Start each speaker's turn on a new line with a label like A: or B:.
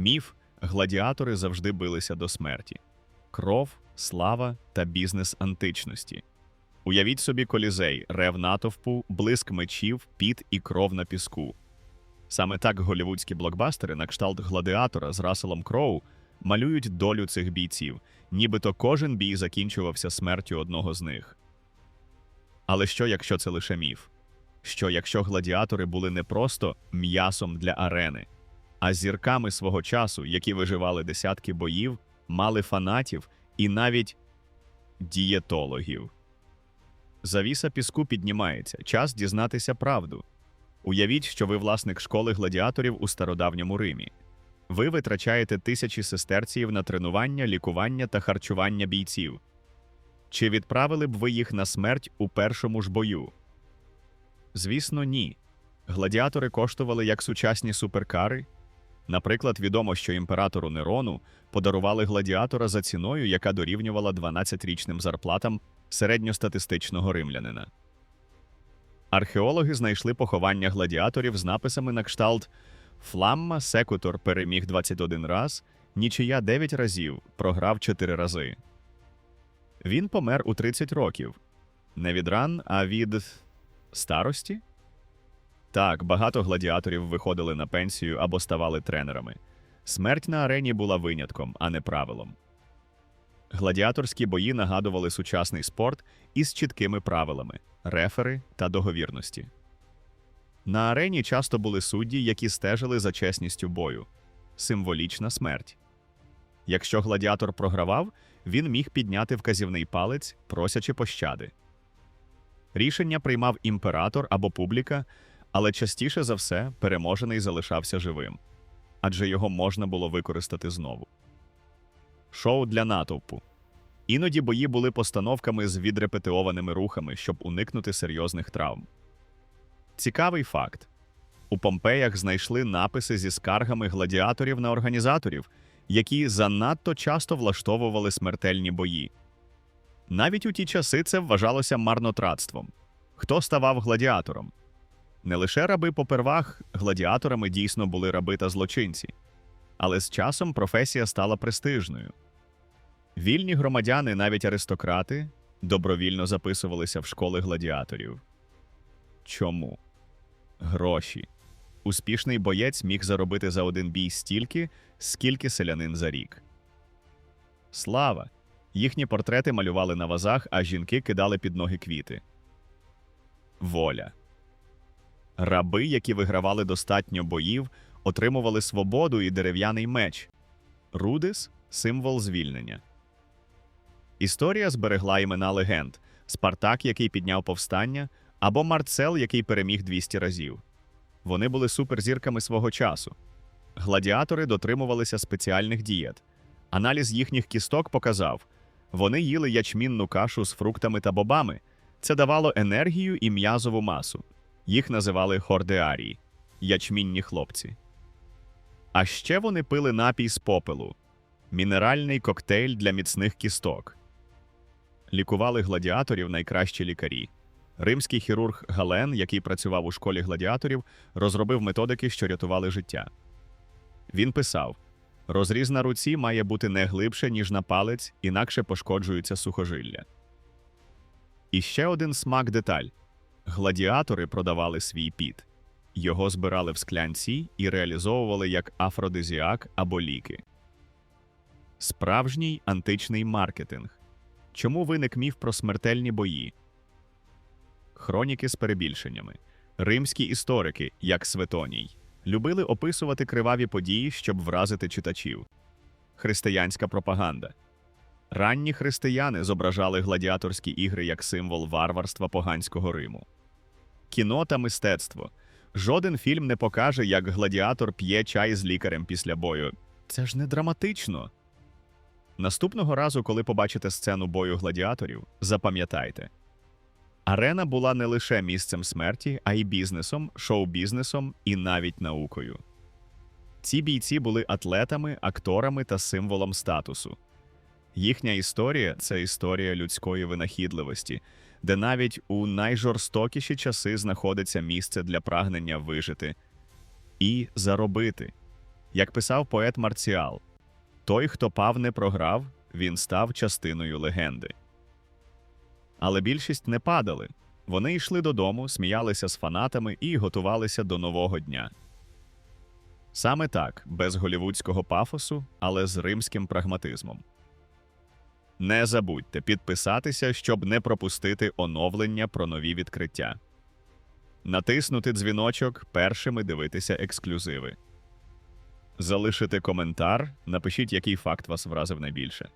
A: Міф гладіатори завжди билися до смерті. Кров, слава та бізнес античності. Уявіть собі колізей, рев натовпу, блиск мечів, піт і кров на піску. Саме так голівудські блокбастери на кшталт гладіатора з Расселом Кроу малюють долю цих бійців, нібито кожен бій закінчувався смертю одного з них. Але що, якщо це лише міф? Що якщо гладіатори були не просто м'ясом для арени, а зірками свого часу, які виживали десятки боїв, мали фанатів і навіть дієтологів? Завіса піску піднімається, час дізнатися правду. Уявіть, що ви власник школи гладіаторів у стародавньому Римі. Ви витрачаєте тисячі сестерців на тренування, лікування та харчування бійців. Чи відправили б ви їх на смерть у першому ж бою? Звісно, ні. Гладіатори коштували як сучасні суперкари. Наприклад, відомо, що імператору Нерону подарували гладіатора за ціною, яка дорівнювала 12-річним зарплатам середньостатистичного римлянина. Археологи знайшли поховання гладіаторів з написами на кшталт Фламма Секутор переміг 21 раз, нічия 9 разів, програв 4 рази. Він помер у 30 років. Не від ран, а від старості? Так, багато гладіаторів виходили на пенсію або ставали тренерами. Смерть на арені була винятком, а не правилом. Гладіаторські бої нагадували сучасний спорт із чіткими правилами рефери та договірності. На арені часто були судді, які стежили за чесністю бою символічна смерть. Якщо гладіатор програвав, він міг підняти вказівний палець, просячи пощади. Рішення приймав імператор або публіка, але частіше за все переможений залишався живим, адже його можна було використати знову. Шоу для натовпу. Іноді бої були постановками з відрепетиованими рухами, щоб уникнути серйозних травм. Цікавий факт: у Помпеях знайшли написи зі скаргами гладіаторів на організаторів, які занадто часто влаштовували смертельні бої. Навіть у ті часи це вважалося марнотратством. Хто ставав гладіатором? Не лише раби попервах, гладіаторами дійсно були раби та злочинці, але з часом професія стала престижною. Вільні громадяни, навіть аристократи, добровільно записувалися в школи гладіаторів. Чому? Гроші. Успішний боєць міг заробити за один бій стільки, скільки селянин за рік. Слава. Їхні портрети малювали на вазах, а жінки кидали під ноги квіти. Воля. Раби, які вигравали достатньо боїв, отримували свободу і дерев'яний меч. Рудис символ звільнення. Історія зберегла імена легенд Спартак, який підняв повстання, або Марцел, який переміг 200 разів. Вони були суперзірками свого часу. Гладіатори дотримувалися спеціальних дієт. Аналіз їхніх кісток показав, вони їли ячмінну кашу з фруктами та бобами. Це давало енергію і м'язову масу. Їх називали хордеарії ячмінні хлопці. А ще вони пили напій з попелу мінеральний коктейль для міцних кісток. Лікували гладіаторів найкращі лікарі. Римський хірург Гален, який працював у школі гладіаторів, розробив методики, що рятували життя. Він писав: розріз на руці має бути не глибше, ніж на палець, інакше пошкоджується сухожилля. І ще один смак деталь: гладіатори продавали свій піт. Його збирали в склянці і реалізовували як афродизіак або ліки. Справжній античний маркетинг. Чому виник міф про смертельні бої? Хроніки з перебільшеннями. Римські історики, як Светоній, любили описувати криваві події, щоб вразити читачів. Християнська пропаганда. Ранні християни зображали гладіаторські ігри як символ варварства поганського Риму. Кіно та мистецтво. Жоден фільм не покаже, як гладіатор п'є чай з лікарем після бою. Це ж не драматично. Наступного разу, коли побачите сцену бою гладіаторів, запам'ятайте. Арена була не лише місцем смерті, а й бізнесом, шоу-бізнесом і навіть наукою. Ці бійці були атлетами, акторами та символом статусу. Їхня історія це історія людської винахідливості, де навіть у найжорстокіші часи знаходиться місце для прагнення вижити і заробити. Як писав поет Марціал, той, хто пав, не програв, він став частиною легенди. Але більшість не падали. Вони йшли додому, сміялися з фанатами і готувалися до нового дня. Саме так, без голівудського пафосу, але з римським прагматизмом. Не забудьте підписатися, щоб не пропустити оновлення про нові відкриття. Натиснути дзвіночок, першими дивитися ексклюзиви. Залишити коментар, напишіть, який факт вас вразив найбільше.